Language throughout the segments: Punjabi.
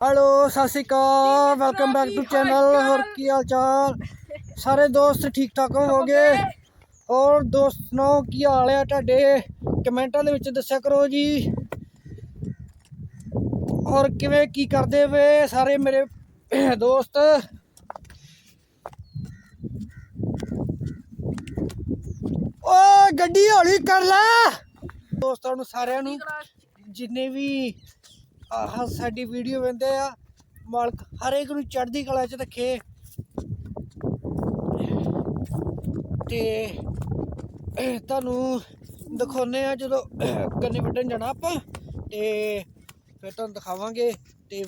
ਹੈਲੋ ਸਤਿ ਸ਼੍ਰੀ ਅਕਾਲ ਵੈਲਕਮ ਬੈਕ ਟੂ ਚੈਨਲ ਹੋਰ ਕੀ ਹਾਲ ਚਾਲ? ਸਾਰੇ ਦੋਸਤ ਠੀਕ ਠਾਕ ਹੋਵੋਗੇ? ਹੋਰ ਦੋਸਤ ਸੁਣਾਓ ਕੀ ਹਾਲ ਆ ਤੁਹਾਡੇ? ਕਮੈਂਟਾਂ ਦੇ ਵਿੱਚ ਦੱਸਿਆ ਕਰੋ ਜੀ। ਹੋਰ ਕਿਵੇਂ ਕੀ ਕਰਦੇ ਵੇ ਸਾਰੇ ਮੇਰੇ ਦੋਸਤ? ਓ ਗੱਡੀ ਹੌਲੀ ਕਰ ਲੈ। ਦੋਸਤਾਂ ਨੂੰ ਸਾਰਿਆਂ ਨੂੰ ਜਿੰਨੇ ਵੀ ਆਹ ਸਾਡੀ ਵੀਡੀਓ ਵੇਂਦੇ ਆ, ਮਾਲਕ ਹਰੇਕ ਨੂੰ ਚੜ੍ਹਦੀ ਕਲਾ 'ਚ ਰੱਖੇ। ਤੇ ਤੁਹਾਨੂੰ ਦਿਖਾਉਨੇ ਆ ਜਦੋਂ ਗੰਨੇ ਵੱਢਣ ਜਾਣਾ ਆਪਾਂ, ਤੇ ਫਿਰ ਤੁਹਾਨੂੰ ਦਿਖਾਵਾਂਗੇ ਤੇ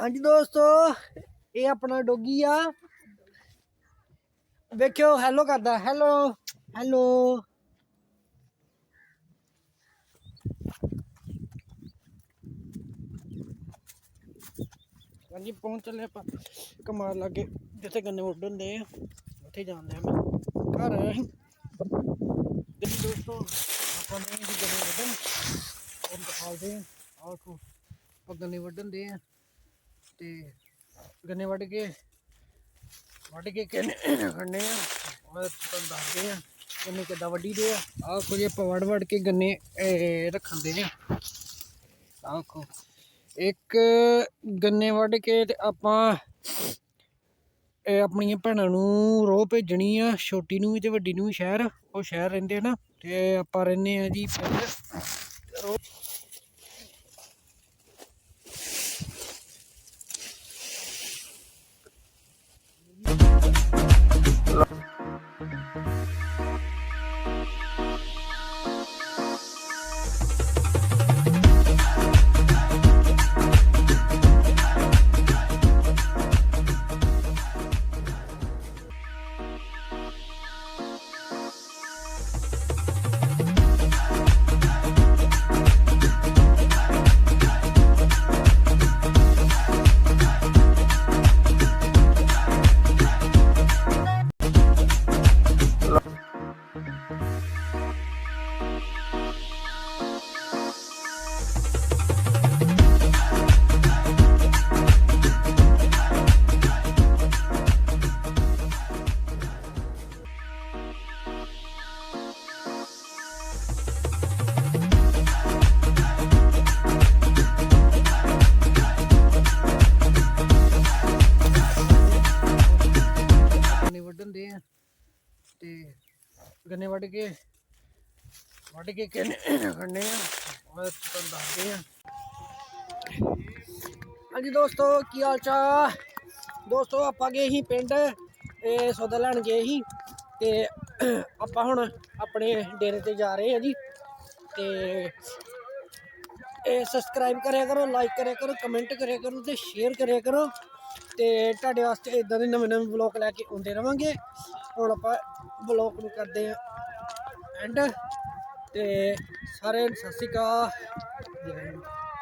ਹਾਂਜੀ ਦੋਸਤੋ, ਇਹ ਆਪਣਾ ਡੋਗੀ ਆ। ਵੇਖਿਓ ਹੈਲੋ ਕਰਦਾ ਹੈਲੋ ਹੈਲੋ ਹਾਂਜੀ, ਪਹੁੰਚ ਚੱਲੇ ਆਪਾਂ ਕਮਾਲ ਲਾਗੇ, ਜਿੱਥੇ ਗੰਨੇ ਉੱਡਣ ਦੇ ਆ, ਉੱਥੇ ਜਾਂਦੇ ਆ ਘਰ ਆਇਆ ਦੋਸਤੋ, ਆਪਾਂ ਨੇ ਜੀ ਗੰਨੇ ਵੱਢਣ। ਉਹ ਦਿਖਾਉਂਦੇ ਆ, ਆਹ ਆਪਾਂ ਗੰਨੇ ਵੱਢਣ ਦੇ ਆ। ਤੇ ਗੰਨੇ ਵੱਢ ਕੇ ਵੱਢ ਕੇ ਕਿੰਨੇ ਖੰਨੇ ਆ ਉਹ ਤੁਹਾਨੂੰ ਦੱਸਦੇ ਆ ਗੰਨੇ ਕਿੱਦਾਂ ਵੱਢੀ ਦੇ ਆ। ਆਹ ਕੁਝ ਆਪਾਂ ਵੱਢ ਵੱਢ ਕੇ ਗੰਨੇ ਰੱਖਣ ਦੇ ਆ। ਆਹ ਇੱਕ ਗੰਨੇ ਵੱਢ ਕੇ ਅਤੇ ਆਪਾਂ ਇਹ ਆਪਣੀਆਂ ਭੈਣਾਂ ਨੂੰ ਰੋਹ ਭੇਜਣੀ ਆ, ਛੋਟੀ ਨੂੰ ਵੀ ਅਤੇ ਵੱਡੀ ਨੂੰ ਵੀ ਸ਼ਹਿਰ, ਉਹ ਸ਼ਹਿਰ ਰਹਿੰਦੇ ਆ ਨਾ ਅਤੇ ਆਪਾਂ ਰਹਿੰਦੇ ਹਾਂ ਜੀ ਪਿੰਡ। ਰੋਹ ਗੰਨੇ ਆ। ਤੇ ਗੰਨੇ ਵੱਢ ਕੇ ਵੱਢ ਕੇ ਕਿੰਨੇ ਖੰਨੇ ਆ, ਉਹ ਤੁਹਾਨੂੰ ਦੱਸਦੇ ਆ। ਹਾਂਜੀ ਦੋਸਤੋ, ਕੀ ਹਾਲ ਚਾਲ? ਦੋਸਤੋ, ਆਪਾਂ ਗਏ ਸੀ ਪਿੰਡ ਇਹ ਸੌਦਾ ਲੈਣ ਗਏ ਸੀ, ਤੇ ਆਪਾਂ ਹੁਣ ਆਪਣੇ ਡੇਰੇ ਤੇ ਜਾ ਰਹੇ ਹਾਂ ਜੀ। ਤੇ ਇਹ ਸਬਸਕ੍ਰਾਈਬ ਕਰਿਆ ਕਰੋ ਲਾਈਕ ਕਰਿਆ ਕਰੋ ਕਮੈਂਟ ਕਰਿਆ ਕਰੋ ਤੇ ਸ਼ੇਅਰ ਕਰਿਆ ਕਰੋ। ਤੇ ਤੁਹਾਡੇ ਵਾਸਤੇ ਇਦਾਂ ਦੇ ਨਵੇਂ ਨਵੇਂ ਬਲੌਗ ਲੈ ਕੇ ਆਉਂਦੇ ਰਵਾਂਗੇ। ਹੁਣ ਆਪਾਂ ਬਲੌਗ ਨੂੰ ਕਰਦੇ ਆ ਐਂਡ ਤੇ ਸਾਰਿਆਂ ਨੂੰ ਸਤਿ ਸ਼੍ਰੀ ਅਕਾਲ।